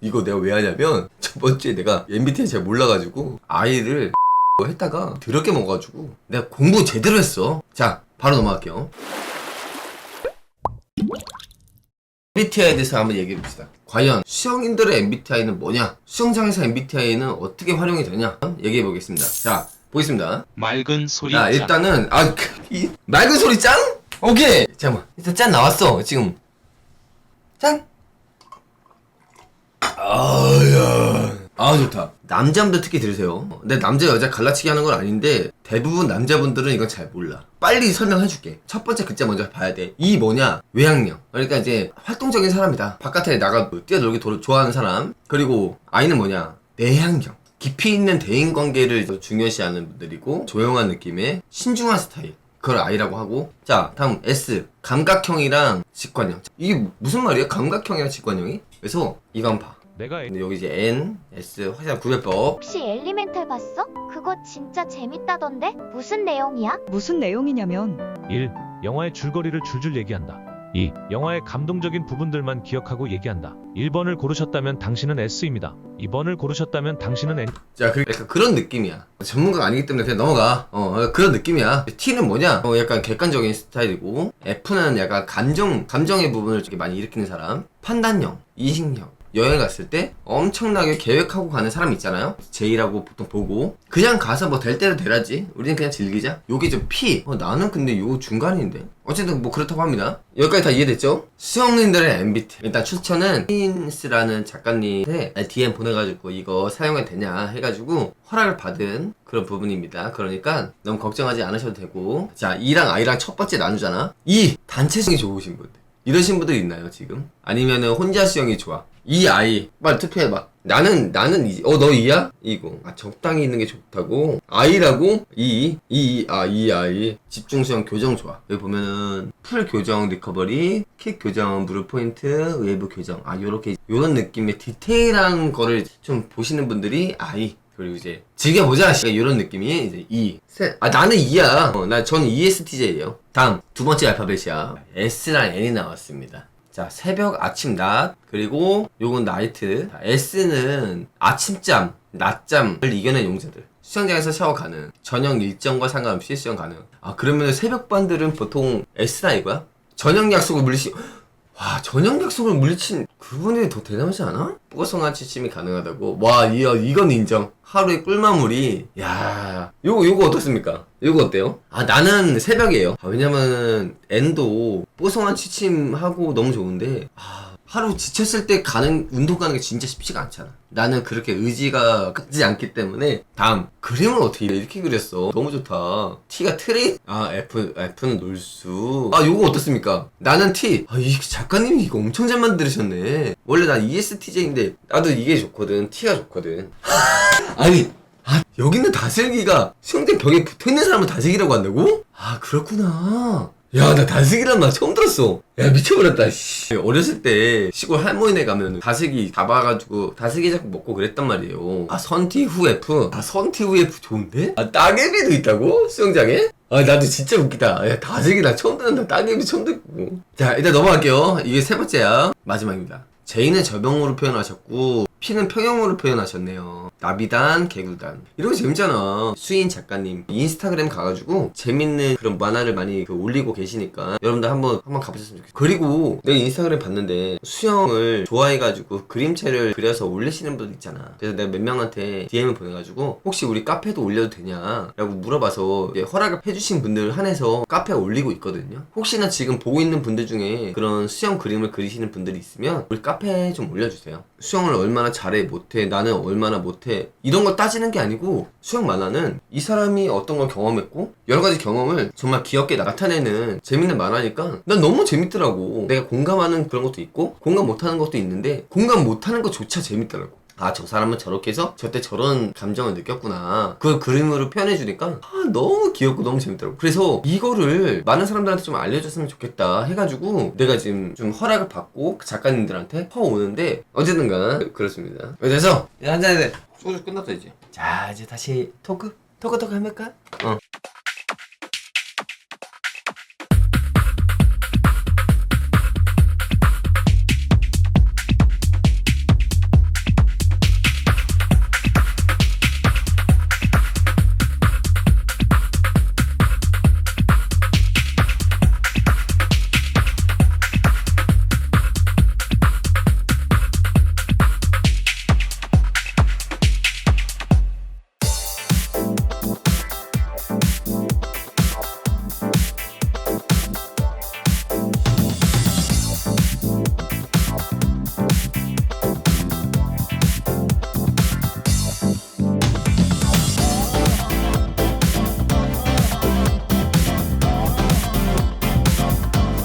이거 내가 왜 하냐면 저번 주에 내가 MBTI 잘 몰라가지고 아이를 했다가 더럽게 먹어가지고 내가 공부 제대로 했어. 자, 바로 넘어갈게요. MBTI에 대해서 한번 얘기해 봅시다. 과연 수영인들의 MBTI는 뭐냐? 수영장에서 MBTI는 어떻게 활용이 되냐? 얘기해 보겠습니다. 자, 보겠습니다. 맑은 소리 자, 일단은 아, 그, 이, 맑은 소리 짠? 오케이. 잠깐만. 일단 짠 나왔어. 지금. 짠. 아야. 아 좋다. 남자분들 특히 들으세요. 근데 남자 여자 갈라치기 하는 건 아닌데 대부분 남자분들은 이건 잘 몰라. 빨리 설명해줄게. 첫 번째 글자 먼저 봐야 돼. 이 뭐냐? 외향형. 그러니까 이제 활동적인 사람이다. 바깥에 나가 뭐 뛰어놀기 도로 좋아하는 사람. 그리고 아이는 뭐냐? 내향형. 깊이 있는 대인 관계를 중요시하는 분들이고 조용한 느낌의 신중한 스타일. 그걸 I라고 하고 자 다음 S 감각형이랑 직관형 이게 무슨 말이야 감각형이랑 직관형이 그래서 이거 한번 봐 내가 근데 여기 이제 N, S 화살 구별법 혹시 엘리멘탈 봤어? 그거 진짜 재밌다던데? 무슨 내용이야? 무슨 내용이냐면 1. 영화의 줄거리를 줄줄 얘기한다. 2. 영화의 감동적인 부분들만 기억하고 얘기한다. 1번을 고르셨다면 당신은 S입니다. 2번을 고르셨다면 당신은 N. 자, 그, 약간 그런 느낌이야. 전문가가 아니기 때문에 그냥 넘어가. 어, 어, 그런 느낌이야. T는 뭐냐? 어, 약간 객관적인 스타일이고, F는 약간 감정, 감정의 부분을 많이 일으키는 사람. 판단형, 이식형. 여행 갔을 때 엄청나게 계획하고 가는 사람 있잖아요. J라고 보통 보고 그냥 가서 뭐 될 대로 되라지. 우리는 그냥 즐기자. 요게 좀 P. 어, 나는 근데 요 중간인데. 어쨌든 뭐 그렇다고 합니다. 여기까지 다 이해됐죠? 수영님들의 MBT. 일단 추천은 핀스라는 작가님한테 DM 보내가지고 이거 사용해도 되냐 해가지고 허락을 받은 그런 부분입니다. 그러니까 너무 걱정하지 않으셔도 되고. 자, E랑 I랑 첫 번째 나누잖아. E 단체성이 좋으신 분들. 이러신 분들 있나요 지금? 아니면은 혼자 수영이 좋아. 이 아이 빨리 투표해봐. 나는 나는 이, 어너 이야? 이거 아 적당히 있는 게 좋다고. 아이라고 이이아이 아이 집중 수영 교정 좋아. 여기 보면은 풀 교정 리커버리, 킥 교정 무릎 포인트, 웨이브 교정 아 요렇게 요런 느낌의 디테일한 거를 좀 보시는 분들이 아이 그리고 이제 즐겨보자 이런 느낌이 이제 E 셋. 아 나는 E야. 어, 나 저는 ESTJ예요. 다음 두 번째 알파벳이야. S랑 N이 나왔습니다. 자 새벽 아침 낮 그리고 요건 나이트. 자, S는 아침잠 낮잠을 이겨낸 용자들. 수영장에서 샤워 가능. 저녁 일정과 상관없이 수영 가능. 아 그러면 새벽반들은 보통 S나 이거야? 저녁 약속을 물리시 와 저녁 약속을 물리친 그분이 더 대단하지 않아? 뽀송한 취침이 가능하다고 와 이, 이건 인정 하루의 꿀마무리 야 요거 요거 어떻습니까? 요거 어때요? 아 나는 새벽이에요 아, 왜냐면 N도 뽀송한 취침하고 너무 좋은데 아 하루 지쳤을 때 가는 운동 가는 게 진짜 쉽지가 않잖아. 나는 그렇게 의지가 가지 않기 때문에 다음 그림을 어떻게 이렇게 그렸어? 너무 좋다. T가 트레이 아 F F는 놀수. 아 요거 어떻습니까? 나는 T 아이 작가님이 이거 엄청 잘 만드셨네. 원래 난 E ESTJ인데 나도 이게 좋거든. T가 좋거든. 아니 아 여기는 다슬기가 수영장 벽에 붙어 있는 사람을 다슬기라고 한다고? 아 그렇구나 야나 다슬기란 말 처음 들었어. 야 미쳐버렸다 씨. 어렸을 때 시골 할머니네 가면 다슬기 잡아가지고 다슬기 잡고 먹고 그랬단 말이에요. 아 선티 후 F 아 선티 후 F 좋은데? 아 따개비도 있다고? 수영장에? 아 나도 진짜 웃기다. 야 다슬기 나 처음 듣는다. 따개비 처음 듣고. 자 일단 넘어갈게요. 이게 세 번째야. 마지막입니다 J는 저병으로 표현하셨고 P는 평형으로 표현하셨네요. 나비단, 개구단. 이런 거 재밌잖아. 수인 작가님 인스타그램 가가지고 재밌는 그런 만화를 많이 그 올리고 계시니까 여러분들 한번 한번 가보셨으면 좋겠어요. 그리고 내가 인스타그램 봤는데 수영을 좋아해가지고 그림체를 그려서 올리시는 분들 있잖아. 그래서 내가 몇 명한테 DM을 보내가지고 혹시 우리 카페도 올려도 되냐라고 물어봐서 허락을 해주신 분들 한해서 카페에 올리고 있거든요. 혹시나 지금 보고 있는 분들 중에 그런 수영 그림을 그리시는 분들이 있으면 우리 카페 에 좀 올려주세요. 수영을 얼마나 잘해 못해 나는 얼마나 못해. 이런 걸 따지는 게 아니고 수영 만화는 이 사람이 어떤 걸 경험했고 여러 가지 경험을 정말 귀엽게 나타내는 재밌는 만화니까 난 너무 재밌더라고. 내가 공감하는 그런 것도 있고 공감 못하는 것도 있는데 공감 못하는 것조차 재밌더라고 아, 저 사람은 저렇게 해서 저때 저런 감정을 느꼈구나. 그걸 그림으로 표현해주니까, 아, 너무 귀엽고 너무 재밌더라고. 그래서 이거를 많은 사람들한테 좀 알려줬으면 좋겠다 해가지고, 내가 지금 좀 허락을 받고 그 작가님들한테 퍼오는데, 어쨌든간, 그렇습니다. 그래서, 한잔해. 소주 끝났다, 이제. 자, 이제 다시 토크? 토크 토크 해볼까? 어.